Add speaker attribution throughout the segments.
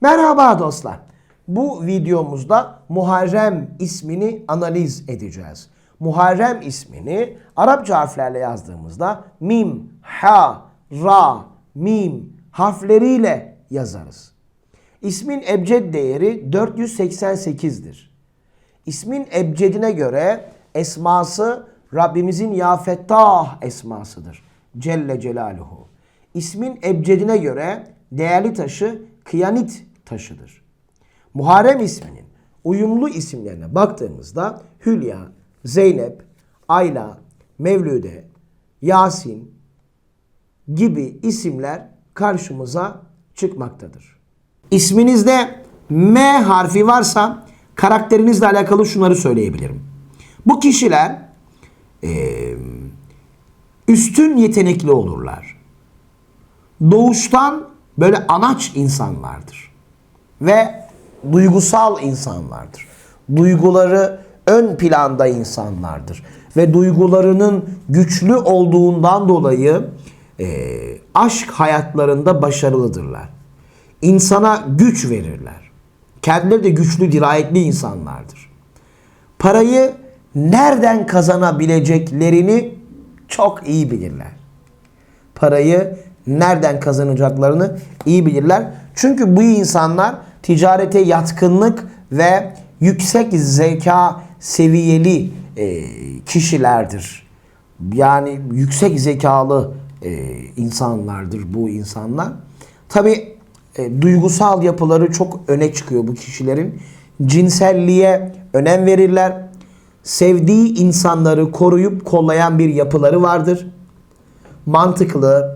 Speaker 1: Merhaba dostlar. Bu videomuzda Muharrem ismini analiz edeceğiz. Muharrem ismini Arapça harflerle yazdığımızda mim, ha, ra, mim harfleriyle yazarız. İsmin ebced değeri 488'dir. İsmin ebcedine göre esması Rabbimizin Ya Fettah esmasıdır. Celle Celaluhu. İsmin ebcedine göre değerli taşı kıyanit taşıdır. Muharrem isminin uyumlu isimlerine baktığımızda Hülya, Zeynep, Ayla, Mevlüde, Yasin gibi isimler karşımıza çıkmaktadır. İsminizde M harfi varsa karakterinizle alakalı şunları söyleyebilirim. Bu kişiler üstün yetenekli olurlar. Doğuştan böyle anaç insanlardır. Ve duygusal insanlardır. Duyguları ön planda insanlardır. Ve duygularının güçlü olduğundan dolayı eee, aşk hayatlarında başarılıdırlar. İnsana güç verirler. Kendileri de güçlü, dirayetli insanlardır. Parayı nereden kazanabileceklerini çok iyi bilirler. Parayı nereden kazanacaklarını iyi bilirler. Çünkü bu insanlar ticarete yatkınlık ve yüksek zeka seviyeli e, kişilerdir. Yani yüksek zekalı e, insanlardır bu insanlar. Tabi duygusal yapıları çok öne çıkıyor bu kişilerin. Cinselliğe önem verirler. Sevdiği insanları koruyup kollayan bir yapıları vardır. Mantıklı,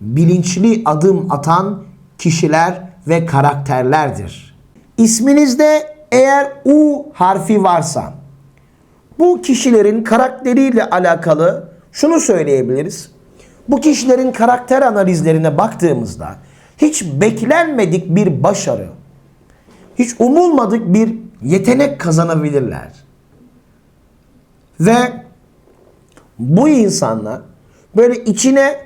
Speaker 1: bilinçli adım atan kişiler ve karakterlerdir. İsminizde eğer U harfi varsa bu kişilerin karakteriyle alakalı şunu söyleyebiliriz. Bu kişilerin karakter analizlerine baktığımızda hiç beklenmedik bir başarı, hiç umulmadık bir yetenek kazanabilirler. Ve bu insanlar böyle içine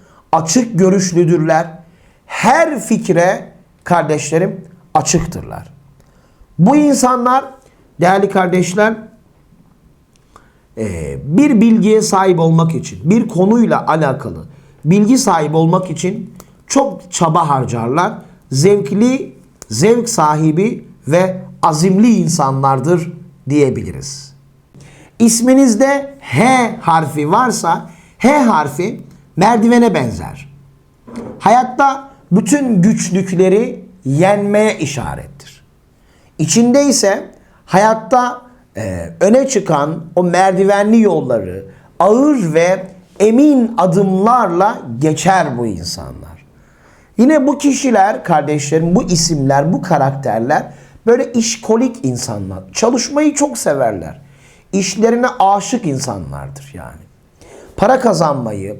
Speaker 1: Açık görüşlüdürler. Her fikre kardeşlerim açıktırlar. Bu insanlar değerli kardeşler e, bir bilgiye sahip olmak için, bir konuyla alakalı bilgi sahibi olmak için çok çaba harcarlar. Zevkli, zevk sahibi ve azimli insanlardır diyebiliriz. İsminizde H harfi varsa H harfi merdivene benzer. Hayatta bütün güçlükleri yenmeye işarettir. İçinde ise hayatta e, öne çıkan o merdivenli yolları ağır ve emin adımlarla geçer bu insanlar. Yine bu kişiler, kardeşlerim, bu isimler, bu karakterler böyle işkolik insanlar. Çalışmayı çok severler. İşlerine aşık insanlardır yani. Para kazanmayı,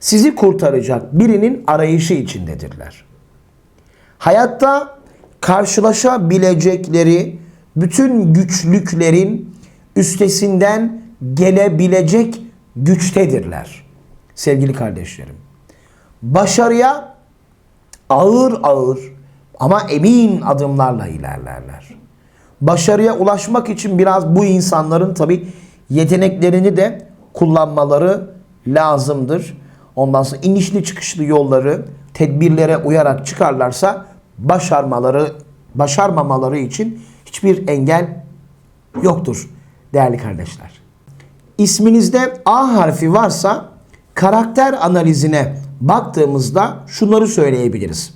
Speaker 1: sizi kurtaracak birinin arayışı içindedirler. Hayatta karşılaşabilecekleri bütün güçlüklerin üstesinden gelebilecek güçtedirler. Sevgili kardeşlerim. Başarıya ağır ağır ama emin adımlarla ilerlerler. Başarıya ulaşmak için biraz bu insanların tabi yeteneklerini de kullanmaları lazımdır. Ondan sonra inişli çıkışlı yolları tedbirlere uyarak çıkarlarsa başarmaları başarmamaları için hiçbir engel yoktur değerli kardeşler. İsminizde A harfi varsa karakter analizine baktığımızda şunları söyleyebiliriz.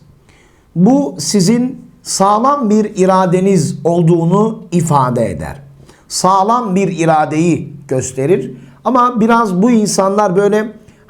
Speaker 1: Bu sizin sağlam bir iradeniz olduğunu ifade eder. Sağlam bir iradeyi gösterir. Ama biraz bu insanlar böyle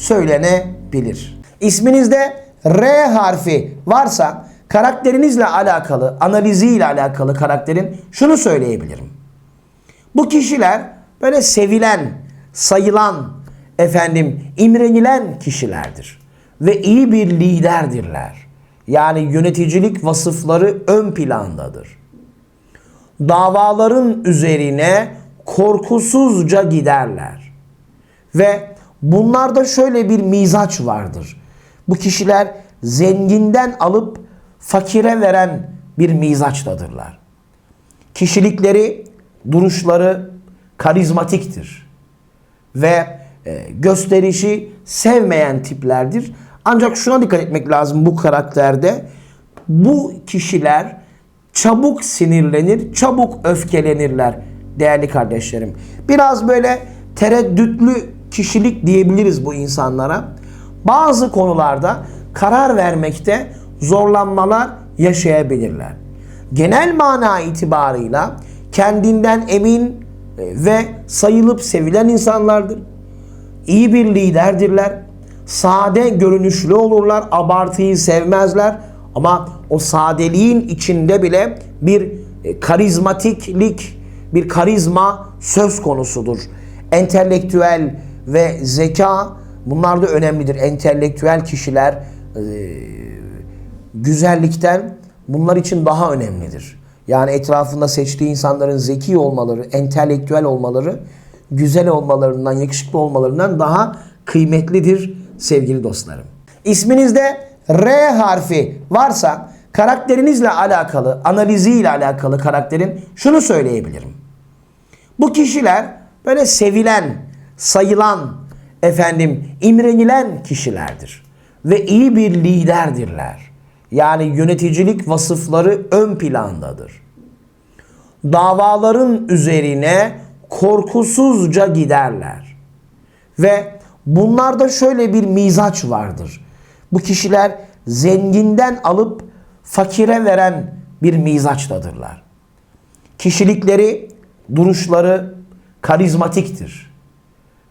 Speaker 1: söylenebilir. İsminizde R harfi varsa karakterinizle alakalı, analiziyle alakalı karakterin şunu söyleyebilirim. Bu kişiler böyle sevilen, sayılan, efendim imrenilen kişilerdir. Ve iyi bir liderdirler. Yani yöneticilik vasıfları ön plandadır. Davaların üzerine korkusuzca giderler. Ve bunlarda şöyle bir mizaç vardır. Bu kişiler zenginden alıp fakire veren bir mizaçtadırlar. Kişilikleri, duruşları karizmatiktir. Ve e, gösterişi sevmeyen tiplerdir. Ancak şuna dikkat etmek lazım bu karakterde. Bu kişiler çabuk sinirlenir, çabuk öfkelenirler değerli kardeşlerim. Biraz böyle tereddütlü kişilik diyebiliriz bu insanlara. Bazı konularda karar vermekte zorlanmalar yaşayabilirler. Genel mana itibarıyla kendinden emin e, ve sayılıp sevilen insanlardır. İyi bir liderdirler. Sade görünüşlü olurlar. Abartıyı sevmezler. Ama o sadeliğin içinde bile bir e, karizmatiklik, bir karizma söz konusudur. Entelektüel ve zeka bunlar da önemlidir. Entelektüel kişiler e, güzellikten bunlar için daha önemlidir. Yani etrafında seçtiği insanların zeki olmaları, entelektüel olmaları, güzel olmalarından, yakışıklı olmalarından daha kıymetlidir sevgili dostlarım. İsminizde R harfi varsa karakterinizle alakalı, analiziyle alakalı karakterin şunu söyleyebilirim. Bu kişiler böyle sevilen, sayılan, efendim imrenilen kişilerdir ve iyi bir liderdirler. Yani yöneticilik vasıfları ön plandadır. Davaların üzerine korkusuzca giderler. Ve bunlarda şöyle bir mizaç vardır. Bu kişiler zenginden alıp fakire veren bir mizaçtadırlar. Kişilikleri, duruşları karizmatiktir.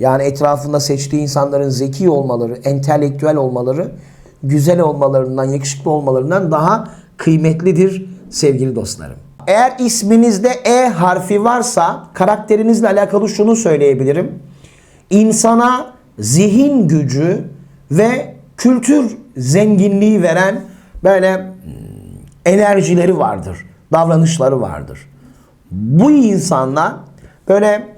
Speaker 1: Yani etrafında seçtiği insanların zeki olmaları, entelektüel olmaları, güzel olmalarından, yakışıklı olmalarından daha kıymetlidir sevgili dostlarım. Eğer isminizde E harfi varsa karakterinizle alakalı şunu söyleyebilirim. İnsana zihin gücü ve kültür zenginliği veren böyle hmm, enerjileri vardır, davranışları vardır. Bu insanlar böyle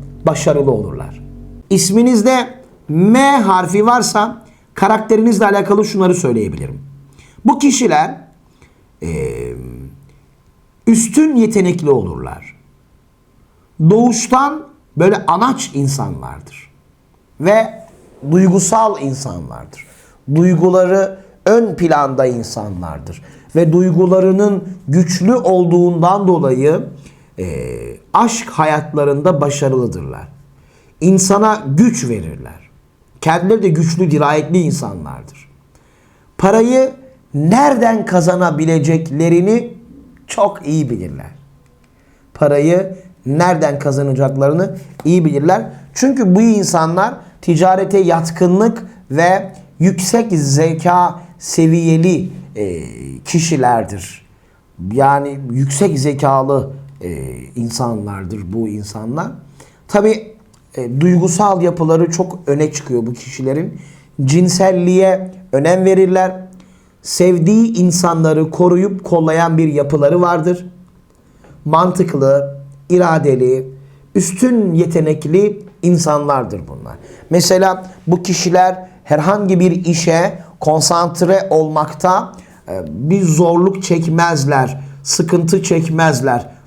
Speaker 1: başarılı olurlar. İsminizde M harfi varsa karakterinizle alakalı şunları söyleyebilirim. Bu kişiler eee üstün yetenekli olurlar. Doğuştan böyle anaç insanlardır. Ve duygusal insanlardır. Duyguları ön planda insanlardır. Ve duygularının güçlü olduğundan dolayı e, aşk hayatlarında başarılıdırlar. İnsana güç verirler. Kendileri de güçlü, dirayetli insanlardır. Parayı nereden kazanabileceklerini çok iyi bilirler. Parayı nereden kazanacaklarını iyi bilirler. Çünkü bu insanlar ticarete yatkınlık ve yüksek zeka seviyeli e, kişilerdir. Yani yüksek zekalı e, insanlardır bu insanlar. Tabi e, duygusal yapıları çok öne çıkıyor bu kişilerin. Cinselliğe önem verirler sevdiği insanları koruyup kollayan bir yapıları vardır. Mantıklı, iradeli, üstün yetenekli insanlardır bunlar. Mesela bu kişiler herhangi bir işe konsantre olmakta e, bir zorluk çekmezler, sıkıntı çekmezler.